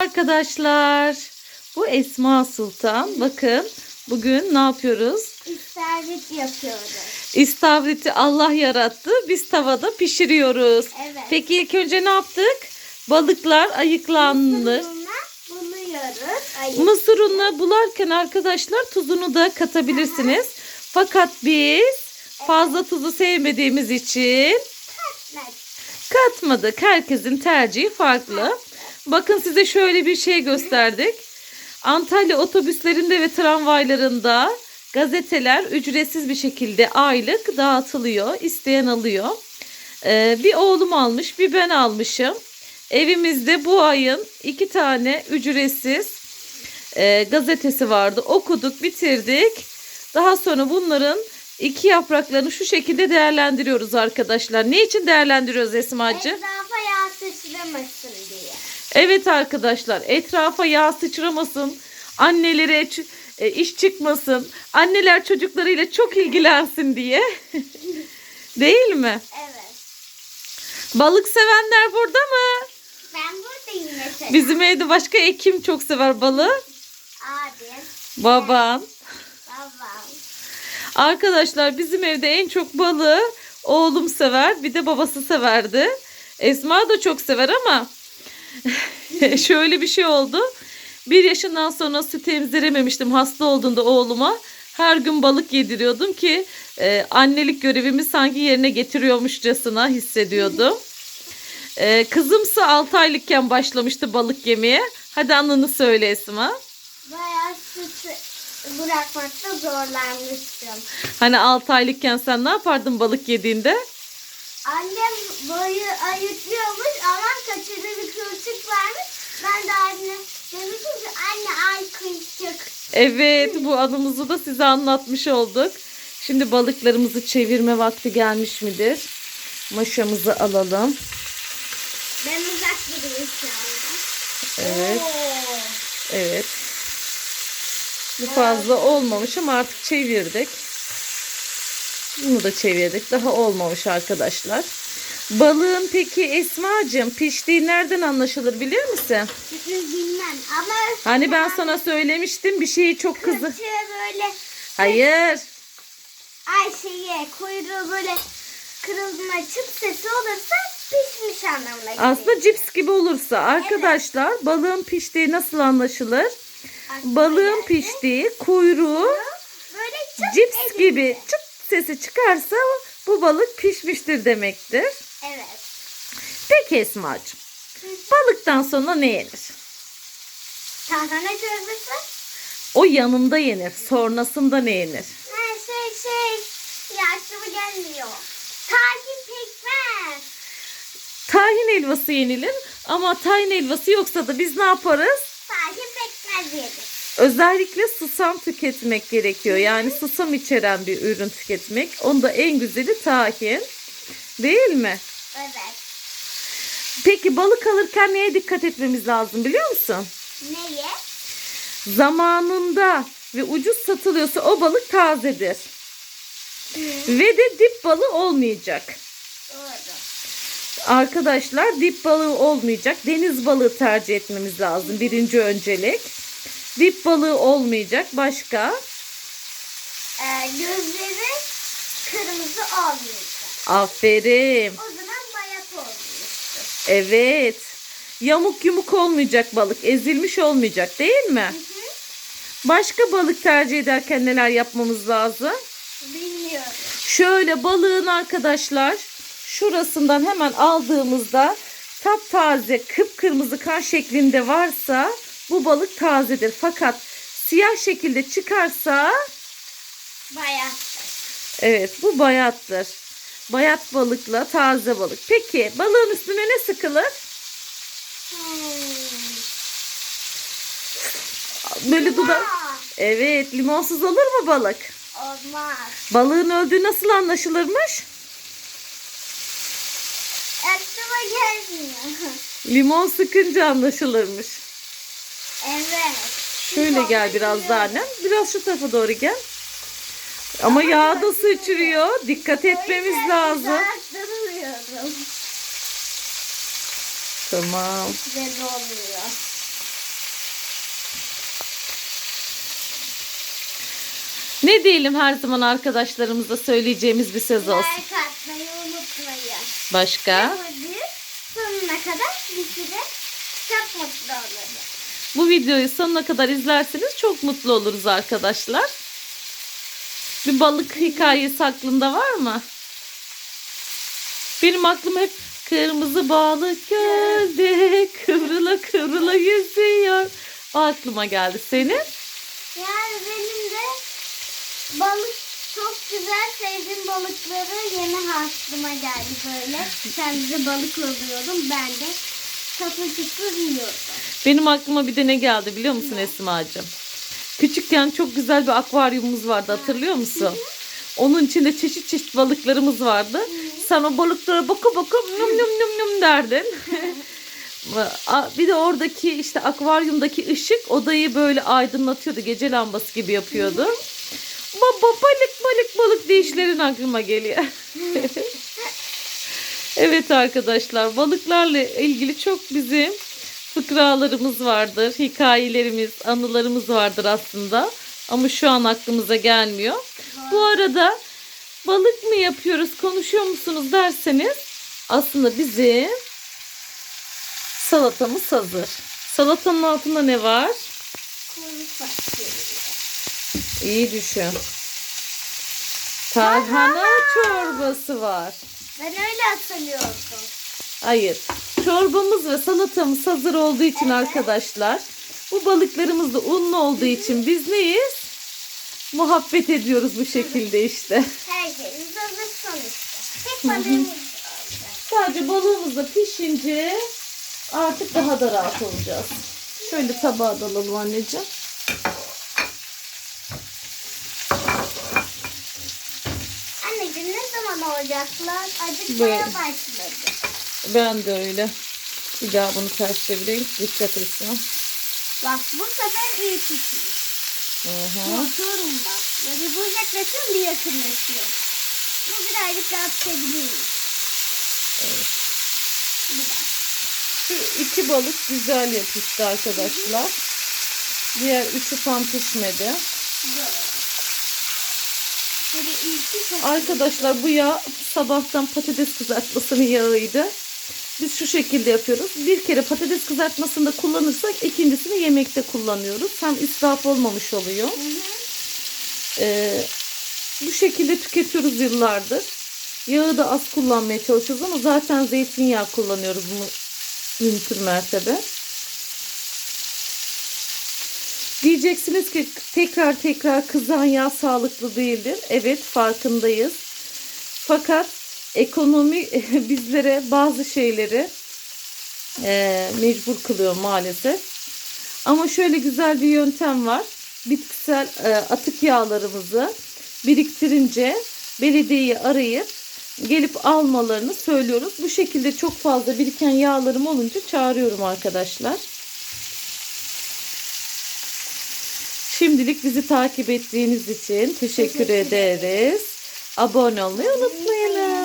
Arkadaşlar bu Esma Sultan. Bakın bugün ne yapıyoruz? İstavrit yapıyoruz. İstavriti Allah yarattı. Biz tavada pişiriyoruz. Evet. Peki ilk önce ne yaptık? Balıklar ayıklandı. Ayıp. Mısır ununa bularken arkadaşlar tuzunu da katabilirsiniz. Fakat biz fazla tuzu sevmediğimiz için katmadık. Herkesin tercihi farklı. Bakın size şöyle bir şey gösterdik. Antalya otobüslerinde ve tramvaylarında gazeteler ücretsiz bir şekilde aylık dağıtılıyor. İsteyen alıyor. Ee, bir oğlum almış, bir ben almışım. Evimizde bu ayın iki tane ücretsiz e, gazetesi vardı. Okuduk, bitirdik. Daha sonra bunların iki yapraklarını şu şekilde değerlendiriyoruz arkadaşlar. Ne için değerlendiriyoruz Esma'cığım? Etrafa diye. Evet arkadaşlar etrafa yağ sıçramasın. Annelere e, iş çıkmasın. Anneler çocuklarıyla çok ilgilensin diye. Değil mi? Evet. Balık sevenler burada mı? Ben buradayım mesela. Bizim evde başka e, kim çok sever balığı? Abi, Baban. babam. Arkadaşlar bizim evde en çok balığı oğlum sever. Bir de babası severdi. Esma da çok sever ama şöyle bir şey oldu. Bir yaşından sonra süt emzirememiştim hasta olduğunda oğluma. Her gün balık yediriyordum ki e, annelik görevimi sanki yerine getiriyormuşçasına hissediyordum. E, kızımsa 6 aylıkken başlamıştı balık yemeye. Hadi anını söyle Esma. Bayağı süt bırakmakta zorlanmıştım. Hani 6 aylıkken sen ne yapardın balık yediğinde? Annem boyu ayıtlıyormuş ama kaçırı bir kılçık vermiş. Ben de anne demiştim ki anne ay kılçık. Evet bu anımızı da size anlatmış olduk. Şimdi balıklarımızı çevirme vakti gelmiş midir? Maşamızı alalım. Ben uzak durayım şu anda. Evet. Oo. Evet. Bu fazla olmamış ama artık çevirdik. Bunu da çevirdik. Daha olmamış arkadaşlar. Balığın peki Esma'cığım piştiği nereden anlaşılır biliyor musun? Bilmem ama Hani ben sana söylemiştim bir şeyi çok kızı. böyle Hayır. ay şeye kuyruğu böyle kırılma çıt sesi olursa pişmiş anlamına geliyor. Aslında cips gibi olursa arkadaşlar balığın piştiği nasıl anlaşılır? Balığın piştiği kuyruğu böyle çıt cips edildi. gibi çıt sesi çıkarsa bu balık pişmiştir demektir. Evet. Peki Esma'cığım balıktan sonra ne yenir? Tarhana çorbası. O yanında yenir. Sonrasında ne yenir? Ha şey şey. Ya aklıma gelmiyor. Tahin pekmez. Tahin helvası yenilir ama tahin helvası yoksa da biz ne yaparız? Tahin pekmez yedik. Özellikle susam tüketmek gerekiyor. Yani susam içeren bir ürün tüketmek. Onda en güzeli tahin. Değil mi? Evet. Peki balık alırken neye dikkat etmemiz lazım biliyor musun? Neye? Zamanında ve ucuz satılıyorsa o balık tazedir. Ve de dip balığı olmayacak. Doğru. Arkadaşlar dip balığı olmayacak. Deniz balığı tercih etmemiz lazım. Birinci öncelik. Dip balığı olmayacak. Başka? Ee, gözleri kırmızı olmayacak. Aferin. O zaman bayat olmayacak. Evet. Yamuk yumuk olmayacak balık. Ezilmiş olmayacak değil mi? Başka balık tercih ederken neler yapmamız lazım? Bilmiyorum. Şöyle balığın arkadaşlar şurasından hemen aldığımızda taptaze kıpkırmızı kan şeklinde varsa bu balık tazedir. Fakat siyah şekilde çıkarsa Bayat. evet bu bayattır. Bayat balıkla taze balık. Peki balığın üstüne ne sıkılır? Hmm. Böyle dudak. Aa, Evet limonsuz olur mu balık? Olmaz. Balığın öldüğü nasıl anlaşılırmış? Aklıma gelmiyor. Limon sıkınca anlaşılırmış. Evet. Şöyle gel biraz daha annem. Biraz şu tarafa doğru gel. Ama yağ da sıçrıyor. Dikkat etmemiz lazım. Tamam. Ve. Ne diyelim her zaman arkadaşlarımıza söyleyeceğimiz bir söz olsun. Like atmayı unutmayın. Başka? Bu sonuna kadar bizi de çok mutlu oluruz. Bu videoyu sonuna kadar izlerseniz çok mutlu oluruz arkadaşlar. Bir balık hikayesi aklında var mı? Benim aklım hep kırmızı balık gölde kıvrıla kıvrıla yüzüyor. O aklıma geldi. Senin? Yani benim de balık çok güzel sevdiğim balıkları yeni aklıma geldi böyle. Kendime balık alıyordum. Ben de Benim aklıma bir de ne geldi biliyor musun Esma'cığım? Küçükken çok güzel bir akvaryumumuz vardı hatırlıyor musun? Onun içinde çeşit çeşit balıklarımız vardı. Sen o balıklara baka baka num num num num derdin. Bir de oradaki işte akvaryumdaki ışık odayı böyle aydınlatıyordu. Gece lambası gibi yapıyordu. Baba balık balık balık deyişlerin aklıma geliyor. Evet arkadaşlar balıklarla ilgili çok bizim fıkralarımız vardır. Hikayelerimiz, anılarımız vardır aslında. Ama şu an aklımıza gelmiyor. Bu arada balık mı yapıyoruz, konuşuyor musunuz derseniz aslında bizim salatamız hazır. Salatanın altında ne var? İyi düşün. Tarhana çorbası var. Ben öyle hatırlıyordum. Hayır. Çorbamız ve salatamız hazır olduğu için arkadaşlar. Bu balıklarımız da unlu olduğu için biz neyiz? Muhabbet ediyoruz bu şekilde işte. Herkes hazır sonuçta. Tek balığımız oldu. Sadece balığımız da pişince artık daha da rahat olacağız. Şöyle tabağa da alalım anneciğim. Anneciğim ne zaman olacaklar? Acık Böyle. baya başladı. Ben de öyle. Bir daha bunu ters çevireyim. Dikkat etsin. Bak bu sefer iyi pişmiş. Korkuyorum bak. Böyle bu yaklaşım bir yakınlaşıyor. Bu birazcık daha pişebiliriz. Bir daha. Şu iki balık güzel yapıştı arkadaşlar. Diğer üçü tam pişmedi. Böyle. Arkadaşlar bu yağ sabahtan patates kızartmasının yağıydı. Biz şu şekilde yapıyoruz. Bir kere patates kızartmasında kullanırsak ikincisini yemekte kullanıyoruz. Hem israf olmamış oluyor. Hı hı. Ee, bu şekilde tüketiyoruz yıllardır. Yağı da az kullanmaya çalışıyoruz ama zaten zeytinyağı kullanıyoruz bu mümkün mertebe. Diyeceksiniz ki tekrar tekrar kızan yağ sağlıklı değildir. Evet farkındayız. Fakat ekonomi bizlere bazı şeyleri eee, mecbur kılıyor maalesef. Ama şöyle güzel bir yöntem var. Bitkisel e, atık yağlarımızı biriktirince belediyeyi arayıp gelip almalarını söylüyoruz. Bu şekilde çok fazla biriken yağlarım olunca çağırıyorum arkadaşlar. Şimdilik bizi takip ettiğiniz için teşekkür Teşekkür ederiz. Abone olmayı unutmayın.